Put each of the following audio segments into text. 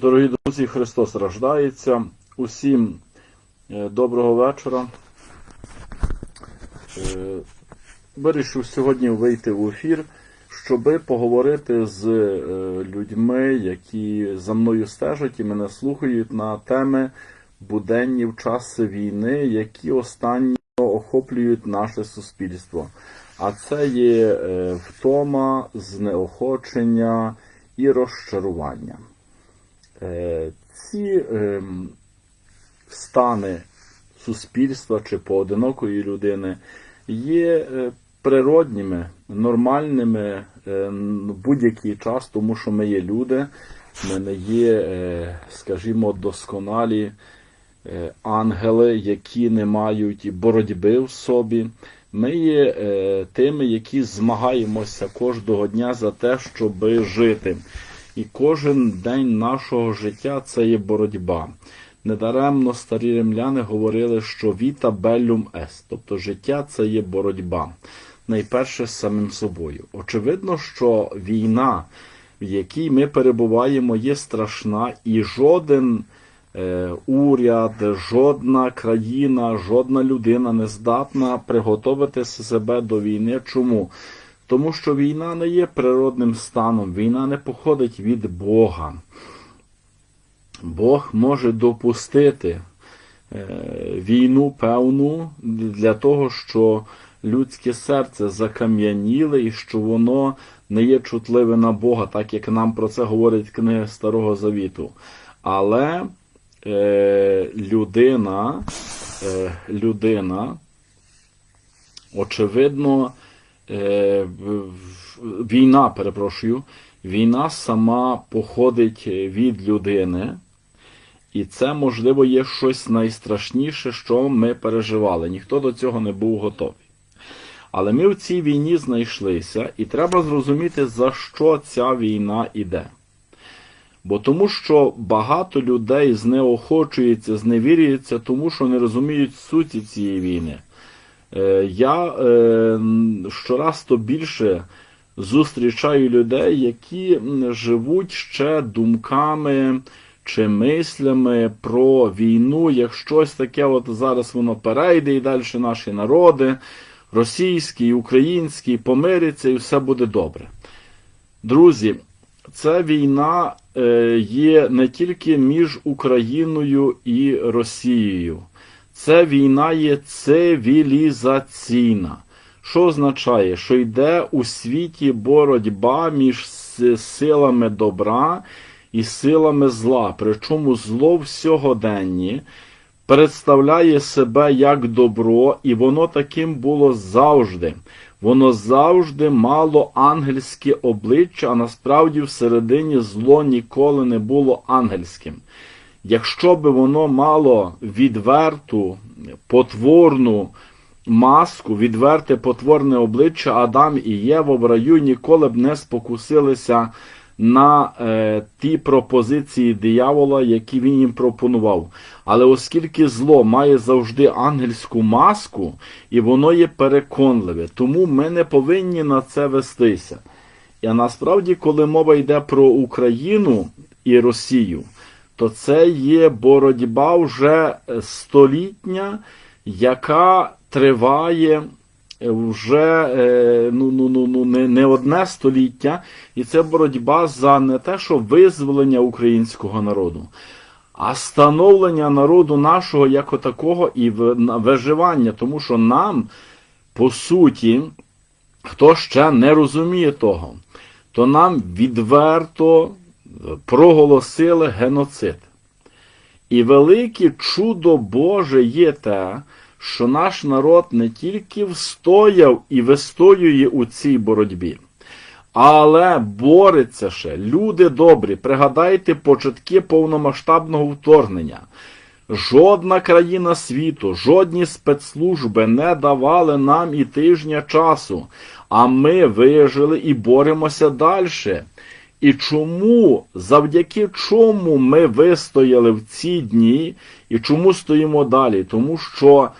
Дорогі друзі, Христос рождається. Усім е, доброго вечора. Е, Вирішив сьогодні вийти в ефір, щоби поговорити з е, людьми, які за мною стежать і мене слухають на теми буденні в час війни, які останньо охоплюють наше суспільство. А це є втома, знеохочення і розчарування. Е, Ці ем, стани суспільства чи поодинокої людини є е, природніми, нормальними е, в будь-який час, тому що ми є люди, ми не є, е, скажімо, досконалі е, ангели, які не мають боротьби в собі. Ми є е, тими, які змагаємося кожного дня за те, щоб жити. І кожен день нашого життя це є боротьба. Недаремно старі римляни говорили, що віта беллюм ест, тобто життя це є боротьба. Найперше з самим собою. Очевидно, що війна, в якій ми перебуваємо, є страшна, і жоден е, уряд, жодна країна, жодна людина не здатна приготувати себе до війни. Чому? Тому що війна не є природним станом, війна не походить від Бога. Бог може допустити е, війну певну для того, що людське серце закам'яніле і що воно не є чутливе на Бога, так як нам про це говорить книга Старого Завіту. Але е, людина, е, людина, очевидно, війна, перепрошую, війна сама походить від людини, і це, можливо, є щось найстрашніше, що ми переживали. Ніхто до цього не був готовий. Але ми в цій війні знайшлися, і треба зрозуміти, за що ця війна іде. Бо тому що багато людей знеохочується, зневірюється, тому що не розуміють суті цієї війни. Е, Я е, щораз то більше зустрічаю людей, які живуть ще думками чи мислями про війну, як щось таке, от зараз воно перейде і далі наші народи, російські, українські, помиряться і все буде добре. Друзі, ця війна е, є не тільки між Україною і Росією. Це війна є цивілізаційна. Що означає, що йде у світі боротьба між силами добра і силами зла. Причому зло в сьогоденні представляє себе як добро, і воно таким було завжди. Воно завжди мало ангельське обличчя, а насправді всередині зло ніколи не було ангельським. Якщо би воно мало відверту, потворну маску, відверте потворне обличчя, Адам і Єва в раю ніколи б не спокусилися на е, ті пропозиції диявола, які він їм пропонував. Але оскільки зло має завжди ангельську маску, і воно є переконливе, тому ми не повинні на це вестися. І насправді, коли мова йде про Україну і Росію, то це є боротьба вже е, столітня, яка триває е, вже е, ну, ну, ну, ну, не, не одне століття, і це боротьба за не те, що визволення українського народу, а становлення народу нашого як отакого і виживання, тому що нам, по суті, хто ще не розуміє того, то нам відверто проголосили геноцид. І велике чудо Боже є те, що наш народ не тільки встояв і вистоює у цій боротьбі, але бореться ще. Люди добрі, пригадайте початки повномасштабного вторгнення. Жодна країна світу, жодні спецслужби не давали нам і тижня часу, а ми вижили і боремося далі. І чому, завдяки чому ми вистояли в ці дні і чому стоїмо далі? Тому що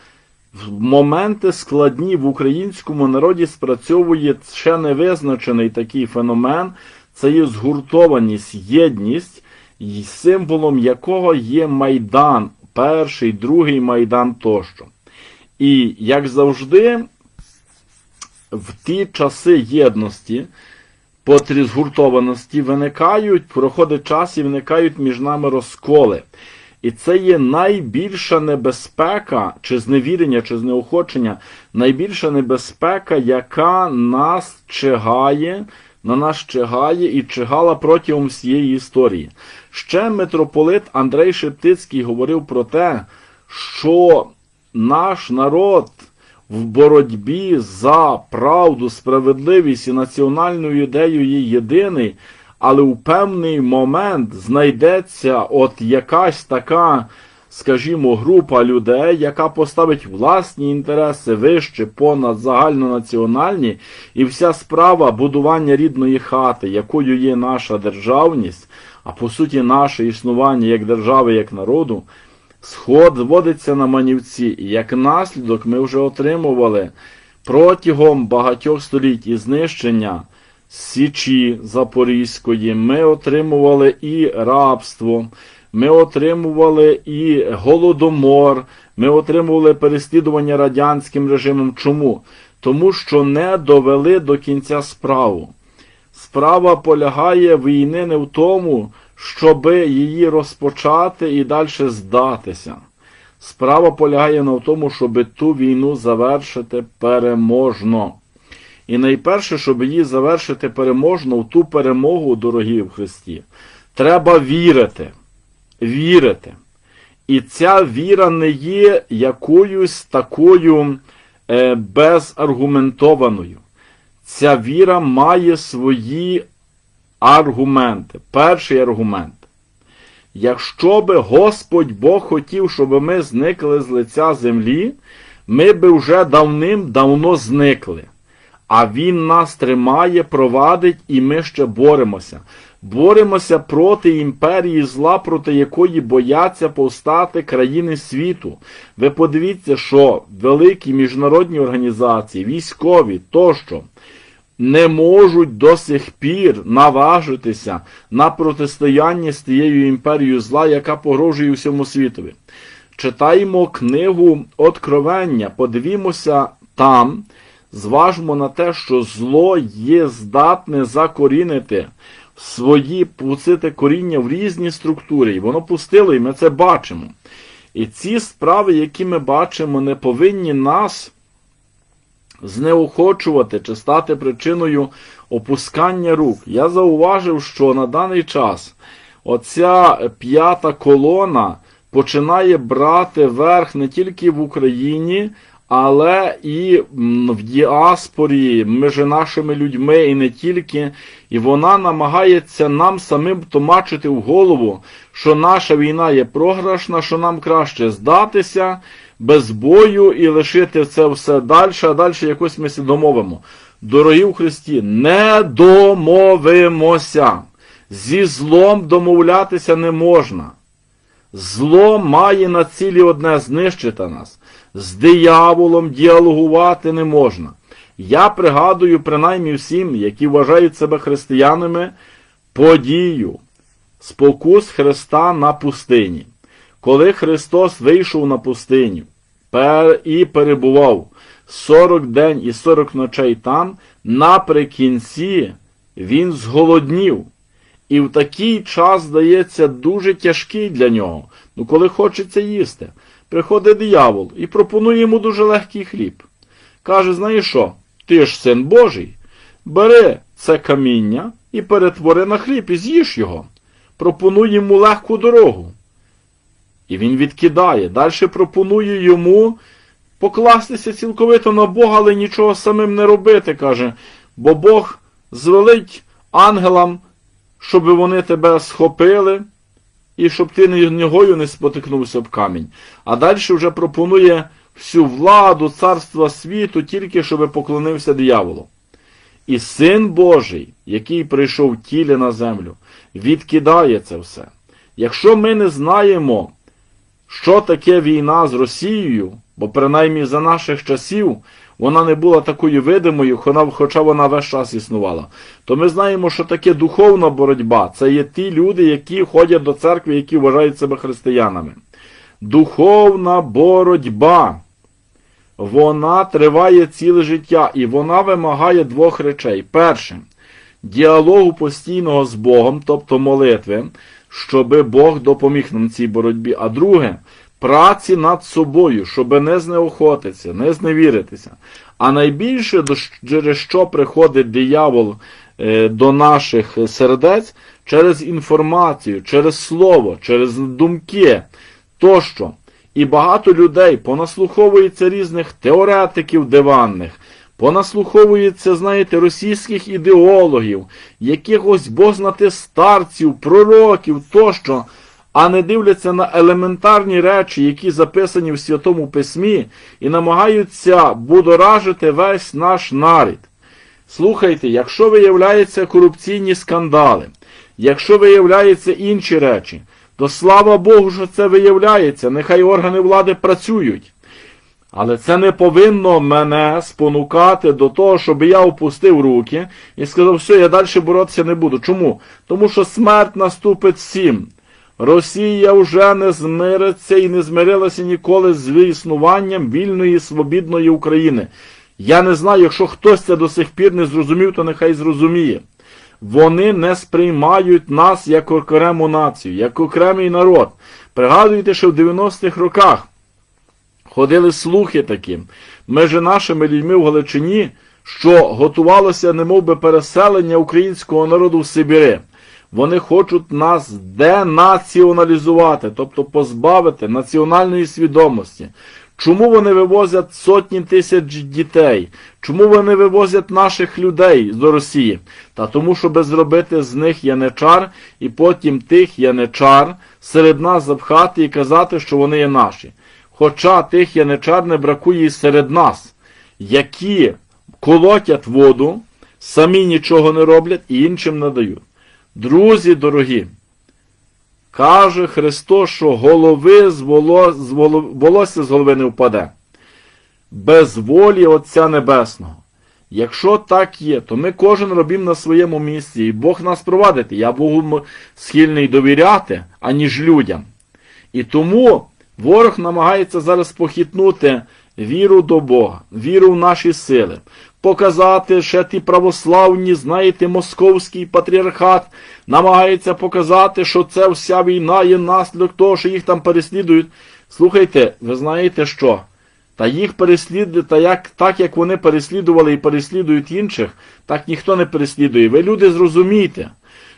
моменти складні в українському народі спрацьовує ще невизначений такий феномен це є згуртованість, єдність, символом якого є Майдан, перший, другий Майдан тощо. І, як завжди, в ті часи єдності, потрі згуртованості виникають, проходить час і виникають між нами розколи. І це є найбільша небезпека, чи зневірення, чи знеохочення, найбільша небезпека, яка нас чигає, на нас чигає і чигала протягом всієї історії. Ще митрополит Андрей Шептицький говорив про те, що наш народ в боротьбі за правду, справедливість і національну ідею є єдиний, але у певний момент знайдеться от якась така, скажімо, група людей, яка поставить власні інтереси вище понад загальнонаціональні, і вся справа будування рідної хати, якою є наша державність, а по суті наше існування як держави, як народу, сход зводиться на манівці, і як наслідок ми вже отримували протягом багатьох століть і знищення Січі Запорізької, ми отримували і рабство, ми отримували і голодомор, ми отримували переслідування радянським режимом. Чому? Тому що не довели до кінця справу. Справа полягає війни не в тому, щоб її розпочати і далі здатися. Справа полягає в тому, щоб ту війну завершити переможно. І найперше, щоб її завершити переможно в ту перемогу, дорогі в Христі, треба вірити. Вірити. І ця віра не є якоюсь такою е, безаргументованою. Ця віра має свої аргументи. Перший аргумент. Якщо би Господь Бог хотів, щоб ми зникли з лиця землі, ми би вже давним-давно зникли. А Він нас тримає, провадить, і ми ще боремося. Боремося проти імперії зла, проти якої бояться повстати країни світу. Ви подивіться, що великі міжнародні організації, військові тощо не можуть до сих пір наважитися на протистояння з тією імперією зла, яка погрожує всьому світові. Читаємо книгу Откровення, подивімося там, зважмо на те, що зло є здатне закорінити свої пустити коріння в різні структури, і воно пустило, і ми це бачимо. І ці справи, які ми бачимо, не повинні нас знеохочувати чи стати причиною опускання рук. Я зауважив, що на даний час оця п'ята колона починає брати верх не тільки в Україні, але і в діаспорі між нашими людьми, і не тільки. І вона намагається нам самим томачити в голову, що наша війна є програшна, що нам краще здатися без бою і лишити це все далі, а далі якось ми домовимо. Дорогі в Христі, не домовимося. Зі злом домовлятися не можна. Зло має на цілі одне знищити нас. З дияволом діалогувати не можна. Я пригадую, принаймні всім, які вважають себе християнами, подію спокус Христа на пустині. Коли Христос вийшов на пустиню і перебував 40 день і 40 ночей там, наприкінці він зголоднів. І в такий час, здається, дуже тяжкий для нього. Ну, коли хочеться їсти. Приходить диявол і пропонує йому дуже легкий хліб. Каже, знаєш що? Ти ж син Божий, бери це каміння і перетвори на хліб і з'їж його. Пропонує йому легку дорогу. І він відкидає. Далі пропонує йому покластися цілковито на Бога, але нічого самим не робити, каже, бо Бог звелить ангелам, щоб вони тебе схопили, і щоб ти ногою не спотикнувся об камінь. А далі вже пропонує всю владу царства світу, тільки щоб поклонився дияволу. І син Божий, який прийшов в тілі на землю, відкидає це все. Якщо ми не знаємо, що таке війна з Росією, Бо принаймні за наших часів вона не була такою видимою, хоча вона весь час існувала. То ми знаємо, що таке духовна боротьба. Це є ті люди, які ходять до церкви, які вважають себе християнами. Духовна боротьба. Вона триває ціле життя, і вона вимагає двох речей. Перше діалогу постійного з Богом, тобто молитви, щоби Бог допоміг нам цій боротьбі. А друге, праці над собою, щоби не знеохотитися, не зневіритися. А найбільше, через що приходить диявол е, до наших сердець, через інформацію, через слово, через думки тощо. І багато людей понаслуховується різних теоретиків диванних, понаслуховується, знаєте, російських ідеологів, якихось бознати старців, пророків тощо, а не дивляться на елементарні речі, які записані в Святому Письмі, і намагаються будоражити весь наш нарід. Слухайте, якщо виявляються корупційні скандали, якщо виявляються інші речі, то слава Богу, що це виявляється, нехай органи влади працюють. Але це не повинно мене спонукати до того, щоб я опустив руки і сказав, все, я далі боротися не буду. Чому? Тому що смерть наступить всім. Росія вже не змириться і не змирилася ніколи з існуванням вільної свобідної України. Я не знаю, якщо хтось це до сих пір не зрозумів, то нехай зрозуміє. Вони не сприймають нас як окрему націю, як окремий народ. Пригадуйте, що в 90-х роках ходили слухи такі, між нашими людьми в Галичині, що готувалося немов би переселення українського народу в Сибіри. Вони хочуть нас денаціоналізувати, тобто позбавити національної свідомості. Чому вони вивозять сотні тисяч дітей? Чому вони вивозять наших людей до Росії? Та тому, щоб зробити з них яничар, і потім тих яничар серед нас запхати і казати, що вони є наші. Хоча тих яничар не бракує і серед нас, які колотять воду, самі нічого не роблять і іншим надають. Друзі дорогі, каже Христос, що голови з волос, з воло- волосся з голови не впаде. Без волі Отця Небесного. Якщо так є, то ми кожен робимо на своєму місці, і Бог нас провадить. Я Богу схильний довіряти, аніж людям. І тому ворог намагається зараз похитнути віру до Бога, віру в наші сили, показати ще ті православні, знаєте, московський патріархат, намагається показати, що це вся війна є наслідок того, що їх там переслідують. Слухайте, ви знаєте що? Та їх переслідує, та як, так як вони переслідували і переслідують інших, так ніхто не переслідує. Ви люди зрозумійте,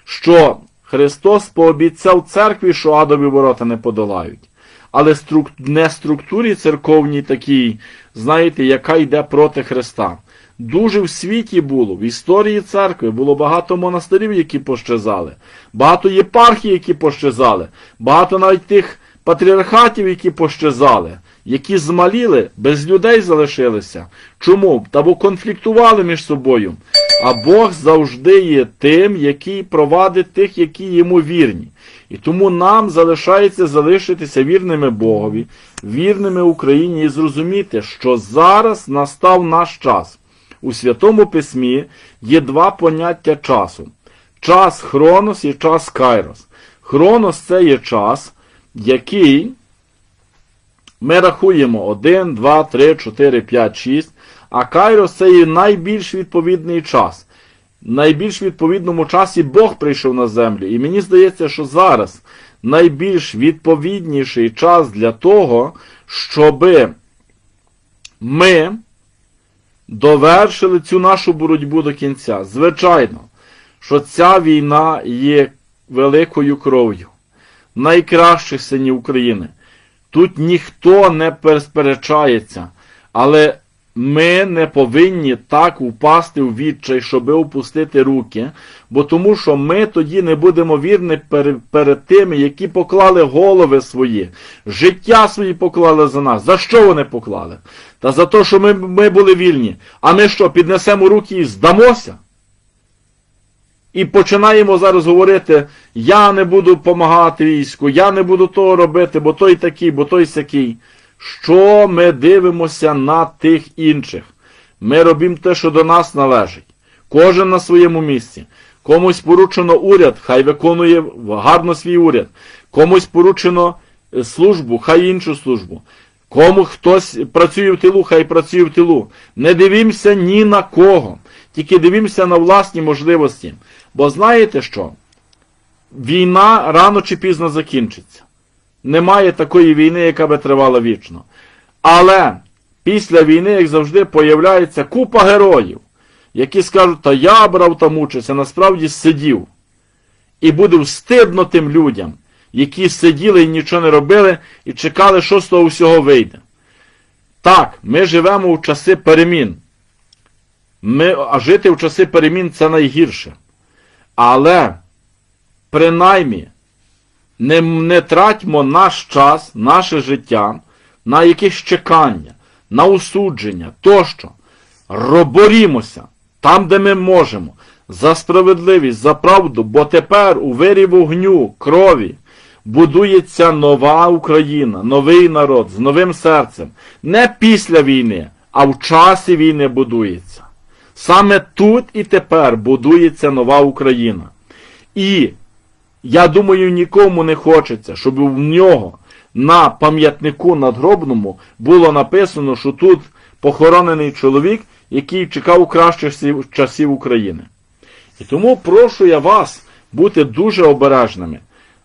що Христос пообіцяв церкві, що адові ворота не подолають. Але струк... не структурі церковній такій, знаєте, яка йде проти Христа. Дуже в світі було, в історії церкви було багато монастирів, які пощезали, багато єпархій, які пощезали, багато навіть тих патріархатів, які пощезали, які змаліли, без людей залишилися. Чому? Та бо конфліктували між собою. А Бог завжди є тим, який провадить тих, які йому вірні. І тому нам залишається залишитися вірними Богові, вірними Україні і зрозуміти, що зараз настав наш час. У Святому Письмі є два поняття часу: час Хронос і час Кайрос. Хронос це є час, який ми рахуємо 1, 2, 3, 4, 5, 6, а Кайрос це є найбільш відповідний час. Найбільш відповідному часі Бог прийшов на землю. І мені здається, що зараз найбільш відповідніший час для того, щоби ми довершили цю нашу боротьбу до кінця. Звичайно, що ця війна є великою кров'ю найкращих синів України. Тут ніхто не пересперечається, але ми не повинні так упасти в відчай, щоби опустити руки, бо тому що ми тоді не будемо вірні перед, перед тими, які поклали голови свої, життя свої поклали за нас. За що вони поклали? Та за те, що ми, ми були вільні. А ми що, піднесемо руки і здамося? І починаємо зараз говорити, я не буду допомагати війську, я не буду того робити, бо той такий, бо той сякий. Що ми дивимося на тих інших? Ми робимо те, що до нас належить. Кожен на своєму місці. Комусь поручено уряд, хай виконує гарно свій уряд. Комусь поручено е, службу, хай іншу службу. Кому хтось працює в тилу, хай працює в тилу. Не дивімося ні на кого. Тільки дивімося на власні можливості. Бо знаєте що? Війна рано чи пізно закінчиться. Немає такої війни, яка би тривала вічно. Але після війни, як завжди, появляється купа героїв, які скажуть, та я брав там участь, а насправді сидів. І буде встидно тим людям, які сиділи і нічого не робили, і чекали, що з того всього вийде. Так, ми живемо у часи перемін. Ми, а жити в часи перемін це найгірше. Але, принаймні, не, не тратьмо наш час, наше життя на якесь чекання, на осудження тощо. Роборімося там, де ми можемо, за справедливість, за правду, бо тепер у вирі вогню, крові будується нова Україна, новий народ з новим серцем. Не після війни, а в часі війни будується. Саме тут і тепер будується нова Україна. І я думаю, нікому не хочеться, щоб в нього на пам'ятнику надгробному було написано, що тут похоронений чоловік, який чекав кращих часів України. І тому прошу я вас бути дуже обережними,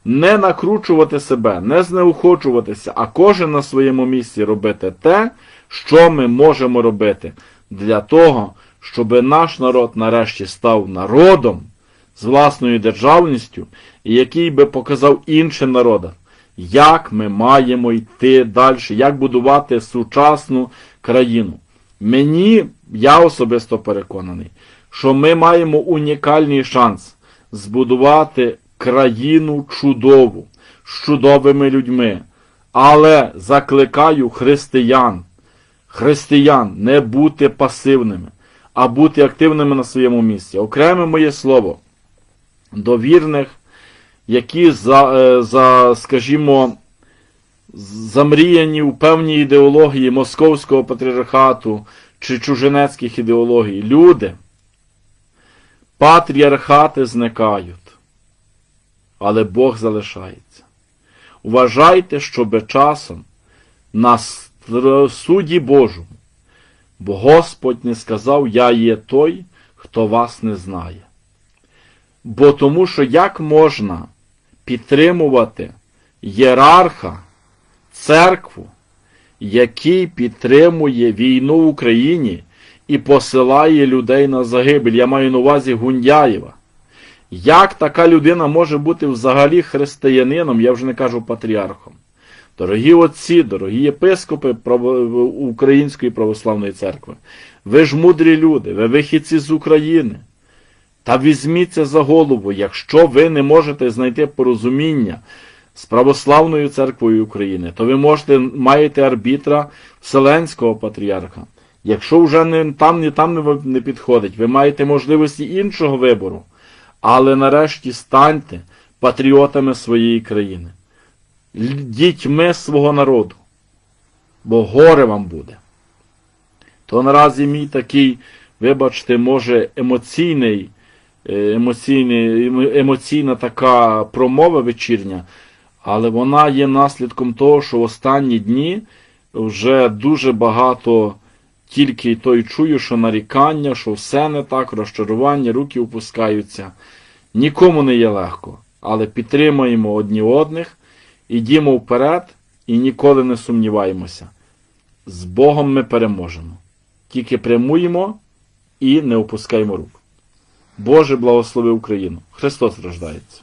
не накручувати себе, не знеохочуватися, а кожен на своєму місці робити те, що ми можемо робити для того, щоб наш народ нарешті став народом з власною державністю, який би показав іншим народам, як ми маємо йти далі, як будувати сучасну країну. Мені, я особисто переконаний, що ми маємо унікальний шанс збудувати країну чудову, з чудовими людьми. Але закликаю християн, християн не бути пасивними, а бути активними на своєму місці. Окреме моє слово до вірних, які за, е, за скажімо, замріяні у певній ідеології московського патріархату чи чужинецьких ідеологій. Люди, патріархати зникають, але Бог залишається. Вважайте, щоб часом на суді Божому, бо Господь не сказав, я є той, хто вас не знає. Бо тому що як можна підтримувати єрарха, церкву, який підтримує війну в Україні і посилає людей на загибель. Я маю на увазі Гундяєва. Як така людина може бути взагалі християнином, я вже не кажу патріархом? Дорогі отці, дорогі єпископи Української православної церкви, ви ж мудрі люди, ви вихідці з України. Та візьміться за голову, якщо ви не можете знайти порозуміння з Православною церквою України, то ви можете маєте арбітра Вселенського патріарха. Якщо вже не там, ні там не, не підходить, ви маєте можливості іншого вибору. Але нарешті станьте патріотами своєї країни, дітьми свого народу, бо горе вам буде. То наразі мій такий, вибачте, може, емоційний, е, емоційний, емоційна така промова вечірня, але вона є наслідком того, що в останні дні вже дуже багато тільки то й чую, що нарікання, що все не так, розчарування, руки опускаються. Нікому не є легко, але підтримаємо одні одних, ідімо вперед і ніколи не сумніваємося. З Богом ми переможемо. Тільки прямуємо і не опускаємо рук. Боже благослови Україну. Христос рождається.